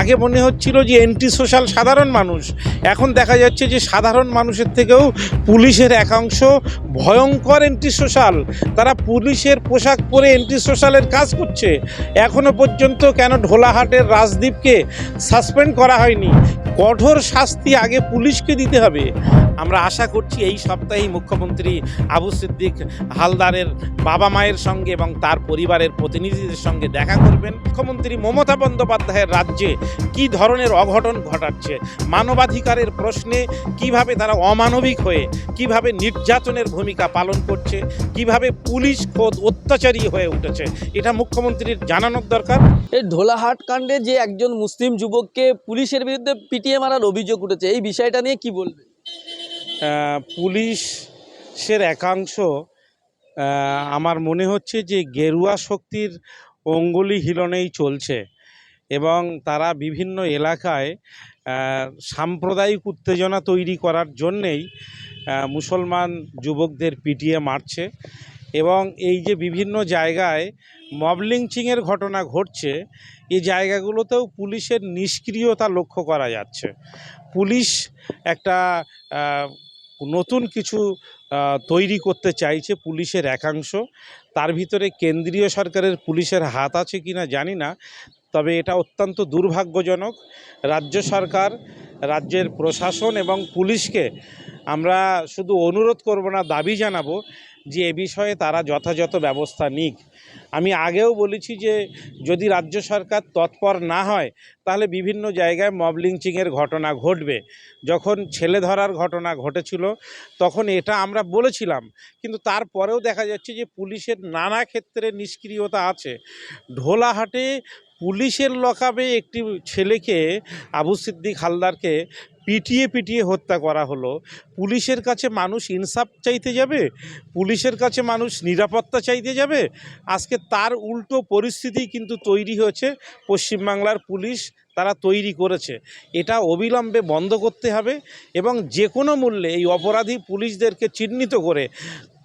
আগে মনে হচ্ছিল যে এন্টি সোশ্যাল সাধারণ মানুষ। এখন দেখা যাচ্ছে যে সাধারণ মানুষের থেকেও পুলিশের একাংশ ভয়ঙ্কর এন্টি সোশ্যাল তারা পুলিশের পোশাক পরে এন্টি সোশ্যালের কাজ করছে। এখনও পর্যন্ত কেন ঢোলাহাটের রাজদ্বীপকে সাসপেন্ড করা হয়নি? কঠোর শাস্তি আগে পুলিশকে দিতে হবে। আমরা আশা করছি এই সপ্তাহেই মুখ্যমন্ত্রী আবু সিদ্দিক হালদারের বাবা মায়ের সঙ্গে এবং তার পরিবারের প্রতিনিধিদের সঙ্গে দেখা করবেন। মুখ্যমন্ত্রী মমতা বন্দ্যোপাধ্যায়ের রাজ্যে কি ধরনের অঘটন ঘটাচ্ছে? মানবাধিকারের প্রশ্নে কীভাবে তারা অমানবিক হয়ে, কীভাবে নির্যাতনের ভূমিকা পালন করছে, কীভাবে পুলিশ খোদ অত্যাচারী হয়ে উঠেছে, এটা মুখ্যমন্ত্রীর জানানোর দরকার। এই ঢোলাহাট কাণ্ডে যে একজন মুসলিম যুবককে পুলিশের বিরুদ্ধে পিটিয়ে মারার অভিযোগ উঠেছে, এই বিষয়টা নিয়ে কি বলবে? পুলিশের একাংশ আমার মনে হচ্ছে যে গেরুয়া শক্তির অঙ্গুলি হিলনেই চলছে এবং তারা বিভিন্ন এলাকায় সাম্প্রদায়িক উত্তেজনা তৈরি করার জন্যেই মুসলমান যুবকদের পিটিয়ে মারছে এবং এই যে বিভিন্ন জায়গায় মব লিঞ্চিংয়ের ঘটনা ঘটছে এই জায়গাগুলোতেও পুলিশের নিষ্ক্রিয়তা লক্ষ্য করা যাচ্ছে। পুলিশ একটা নতুন কিছু তৈরি করতে চাইছে পুলিশের একাংশ। তার ভিতরে কেন্দ্রীয় সরকারের পুলিশের হাত আছে কি না জানি না, তবে এটা অত্যন্ত দুর্ভাগ্যজনক। রাজ্য সরকার, রাজ্যের প্রশাসন এবং পুলিশকে আমরা শুধু অনুরোধ করব না, দাবি জানাব যে এ বিষয়ে তারা যথাযথ ব্যবস্থা নিক। আমি আগেও বলেছি যে, যদি রাজ্য সরকার তৎপর না হয়, তাহলে বিভিন্ন জায়গায় মব লিঞ্চিংয়ের ঘটনা ঘটবে। যখন ছেলে ধরার ঘটনা ঘটেছিল, তখন এটা আমরা বলেছিলাম। কিন্তু তারপরেও দেখা যাচ্ছে যে, পুলিশের নানা ক্ষেত্রে নিষ্ক্রিয়তা আছে। ঢোলাহাটে পুলিশের লকাবে একটি ছেলেকে, আবু সিদ্দিক হালদারকে পিটিয়ে পিটিয়ে হত্যা করা হলো। পুলিশের কাছে মানুষ ইনসাফ চাইতে যাবে, পুলিশের কাছে মানুষ নিরাপত্তা চাইতে যাবে। আজকে তার উল্টো পরিস্থিতি কিন্তু তৈরি হয়েছে, পশ্চিমবাংলার পুলিশ তারা তৈরি করেছে। এটা অবিলম্বে বন্ধ করতে হবে এবং যে কোনো মূল্যে এই অপরাধী পুলিশদেরকে চিহ্নিত করে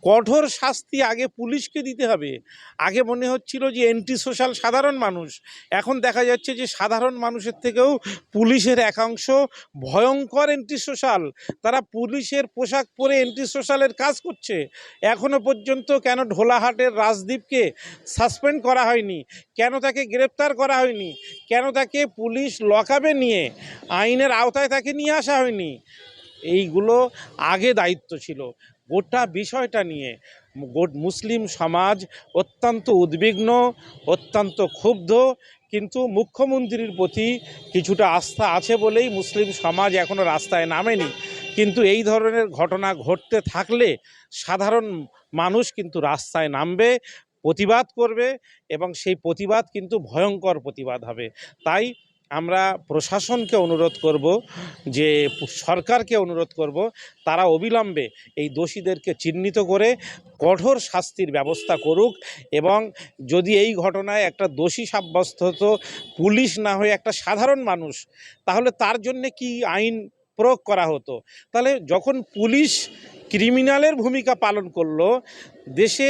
কঠোর শাস্তি আগে পুলিশকে দিতে হবে। আগে মনে হচ্ছিল যে এন্টি সোশ্যাল সাধারণ মানুষ। এখন দেখা যাচ্ছে যে সাধারণ মানুষের থেকেও পুলিশের একাংশ ভয়ঙ্কর এন্টি সোশ্যাল তারা পুলিশের পোশাক পরে এন্টি সোশ্যালের কাজ করছে। এখনও পর্যন্ত কেন ঢোলাহাটের রাজদীপকে সাসপেন্ড করা হয়নি? কেন তাকে গ্রেপ্তার করা হয়নি? কেন তাকে পুলিশ লকাবে নিয়ে আইনের আওতায় তাকে নিয়ে আসা হয়নি? এইগুলো আগে দায়িত্ব ছিল। গোটা বিষয়টা নিয়ে মুসলিম সমাজ অত্যন্ত উদ্বিগ্ন, অত্যন্ত ক্ষুব্ধ। কিন্তু মুখ্যমন্ত্রীর প্রতি কিছুটা আস্থা আছে বলেই মুসলিম সমাজ এখনও রাস্তায় নামেনি। কিন্তু এই ধরনের ঘটনা ঘটতে থাকলে সাধারণ মানুষ কিন্তু রাস্তায় নামবে, প্রতিবাদ করবে এবং সেই প্রতিবাদ কিন্তু ভয়ঙ্কর প্রতিবাদ হবে। তাই আমরা প্রশাসনকে অনুরোধ করব যে সরকারকে অনুরোধ করব, তারা অবিলম্বে এই দোষীদেরকে চিহ্নিত করে কঠোর শাস্তির ব্যবস্থা করুক এবং যদি এই ঘটনায় একটা দোষী সাব্যস্ত হতো, পুলিশ না হয়ে একটা সাধারণ মানুষ, তাহলে তার জন্যে কি আইন প্রয়োগ করা হতো? তাহলে যখন পুলিশ ক্রিমিনালের ভূমিকা পালন করল, দেশে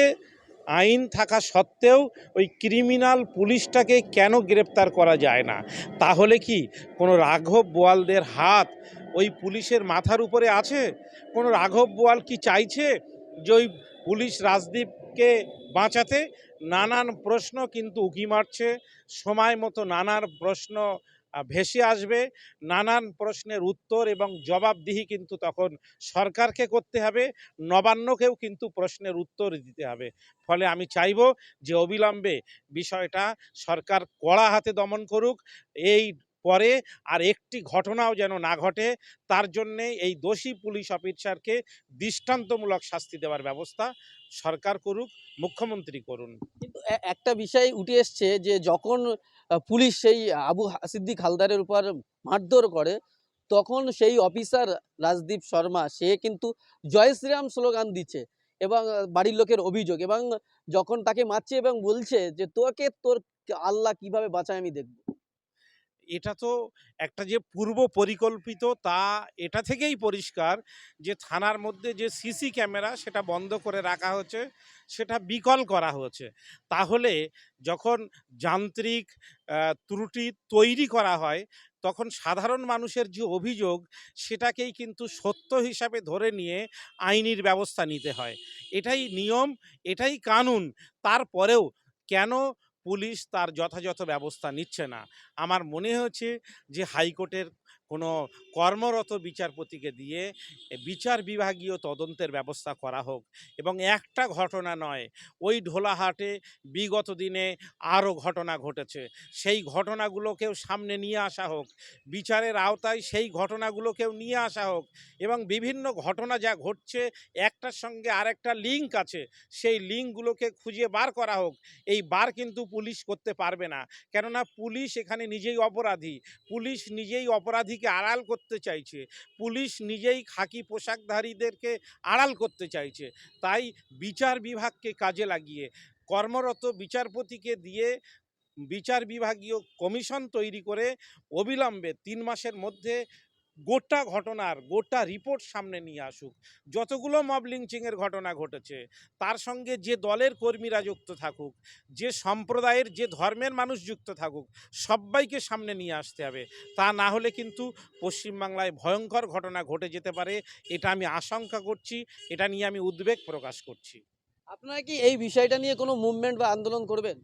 আইন থাকা সত্ত্বেও ওই ক্রিমিনাল পুলিশটাকে কেন গ্রেপ্তার করা যায় না? তাহলে কি কোনো রাঘব বোয়ালদের হাত ওই পুলিশের মাথার উপরে আছে? কোনো রাঘব বোয়াল কি চাইছে যে ওই পুলিশ রাজদীপকে বাঁচাতে? নানান প্রশ্ন কিন্তু উঁকি মারছে। সময় মতো নানান প্রশ্ন ভেসে আসবে। নানান প্রশ্নের উত্তর এবং জবাবদিহি কিন্তু তখন সরকারকে করতে হবে। নবান্নকেও কিন্তু প্রশ্নের উত্তর দিতে হবে। ফলে আমি চাইব যে অবিলম্বে বিষয়টা সরকার কড়া হাতে দমন করুক। এই পরে আর একটি ঘটনাও যেন না ঘটে, তার জন্যে এই দোষী পুলিশ অফিসারকে দৃষ্টান্তমূলক শাস্তি দেওয়ার ব্যবস্থা সরকার করুক, মুখ্যমন্ত্রী করুন। কিন্তু একটা বিষয় উঠে এসছে যে যখন পুলিশ সেই আবু সিদ্দিক হালদারের উপর মারধর করে, তখন সেই অফিসার রাজদীপ শর্মা, সে কিন্তু জয় শ্রীরাম স্লোগান দিচ্ছে এবং বাড়ির লোকের অভিযোগ এবং যখন তাকে মারছে এবং বলছে যে তোকে তোর আল্লাহ কীভাবে বাঁচায় আমি দেখব। এটা তো একটা যে পূর্ব পরিকল্পিত তা এটা থেকেই পরিষ্কার যে থানার মধ্যে যে সিসি ক্যামেরা সেটা বন্ধ করে রাখা হচ্ছে, সেটা বিকল করা হয়েছে তাহলে যখন যান্ত্রিক ত্রুটি তৈরি করা হয়, তখন সাধারণ মানুষের যে অভিযোগ সেটাকেই কিন্তু সত্য হিসাবে ধরে নিয়ে আইনির ব্যবস্থা নিতে হয়। এটাই নিয়ম, এটাই কানুন। তারপরেও কেন পুলিশ তার যথাযথ ব্যবস্থা নিচ্ছে না। আমার মনে হচ্ছে যে হাইকোর্টের কোনো কর্মরত বিচারপতিকে দিয়ে বিচার বিভাগীয় তদন্তের ব্যবস্থা করা হোক এবং একটা ঘটনা নয়, ওই ঢোলাহাটে বিগত দিনে আরও ঘটনা ঘটেছে। সেই ঘটনাগুলোকেও সামনে নিয়ে আসা হোক, বিচারের আওতায় সেই ঘটনাগুলোকেও নিয়ে আসা হোক এবং বিভিন্ন ঘটনা যা ঘটছে, একটার সঙ্গে আরেকটা লিঙ্ক আছে, সেই লিঙ্কগুলোকে খুঁজে বার করা হোক। এই বার কিন্তু পুলিশ করতে পারবে না। কেননা পুলিশ এখানে নিজেই অপরাধী। পুলিশ নিজেই অপরাধীকে আড়াল করতে চাইছে। পুলিশ নিজেই খাকি পোশাকধারীদেরকে আড়াল করতে চাইছে। তাই বিচার বিভাগকে কাজে লাগিয়ে, কর্মরত বিচারপতিকে দিয়ে বিচার বিভাগীয় কমিশন তৈরি করে অবিলম্বে তিন মাসের মধ্যে গোটা ঘটনার, গোটা রিপোর্ট সামনে নিয়ে আসুক। যতগুলো মব লিঞ্চিংয়ের ঘটনা ঘটেছে, তার সঙ্গে যে দলের কর্মীরা যুক্ত থাকুক, যে সম্প্রদায়ের, যে ধর্মের মানুষ যুক্ত থাকুক সবাইকে সামনে নিয়ে আসতে হবে। তা না হলে কিন্তু পশ্চিমবাংলায় ভয়ঙ্কর ঘটনা ঘটে যেতে পারে, এটা আমি আশঙ্কা করছি, এটা নিয়ে আমি উদ্বেগ প্রকাশ করছি। আপনারা কি এই বিষয়টা নিয়ে কোনো মুভমেন্ট বা আন্দোলন করবেন?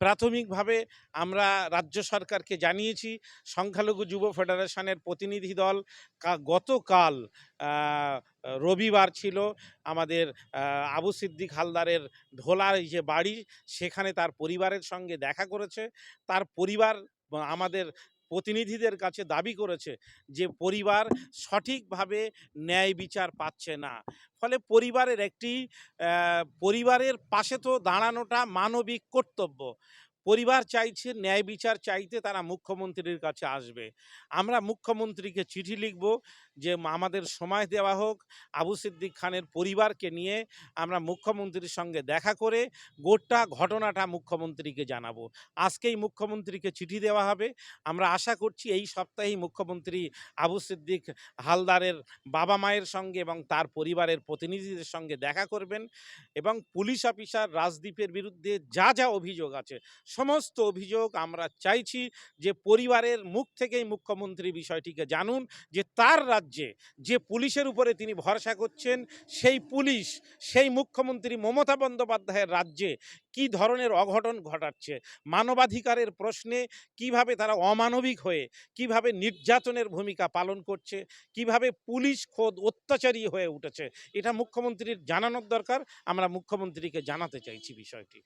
প্রাথমিকভাবে আমরা রাজ্য সরকারকে জানিয়েছি, সংখ্যালঘু যুব ফেডারেশনের প্রতিনিধি দল গতকাল রবিবার ছিল আমাদের আবু সিদ্দিক হালদারের ঢোলার যে বাড়ি, সেখানে তার পরিবারের সঙ্গে দেখা করেছে। তার পরিবার আমাদের প্রতিনিধিদের কাছে দাবি করেছে যে পরিবার সঠিকভাবে ন্যায় বিচার পাচ্ছে না। ফলে পরিবারের একটি পরিবারের পাশে তো দাঁড়ানোটা মানবিক কর্তব্য। পরিবার চাইছে, ন্যায় বিচার চাইতে তারা মুখ্যমন্ত্রীর কাছে আসবে। আমরা মুখ্যমন্ত্রীকে চিঠি লিখব যে আমাদের সময় দেওয়া হোক, আবু সিদ্দিক খানের পরিবারকে নিয়ে আমরা মুখ্যমন্ত্রীর সঙ্গে দেখা করে গোটা ঘটনাটা মুখ্যমন্ত্রীকে জানাব। আজকেই মুখ্যমন্ত্রীকে চিঠি দেওয়া হবে। আমরা আশা করছি এই সপ্তাহেই মুখ্যমন্ত্রী আবু সিদ্দিক হালদারের বাবা মায়ের সঙ্গে এবং তার পরিবারের প্রতিনিধিদের সঙ্গে দেখা করবেন এবং পুলিশ অফিসার রাজদ্বীপের বিরুদ্ধে যা যা অভিযোগ আছে, সমস্ত অভিযোগ আমরা চাইছি যে পরিবারের মুখ থেকেই মুখ্যমন্ত্রী বিষয়টিকে জানুন, যে তার রাজ্যে যে পুলিশের উপরে তিনি ভরসা করছেন, সেই পুলিশ, সেই মুখ্যমন্ত্রী মমতা বন্দ্যোপাধ্যায়ের রাজ্যে কি ধরনের অঘটন ঘটাচ্ছে, মানবাধিকারের প্রশ্নে কীভাবে তারা অমানবিক হয়ে, কীভাবে নির্যাতনের ভূমিকা পালন করছে, কীভাবে পুলিশ খোদ অত্যাচারী হয়ে উঠেছে, এটা মুখ্যমন্ত্রীর জানানোর দরকার। আমরা মুখ্যমন্ত্রীকে জানাতে চাইছি বিষয়টি।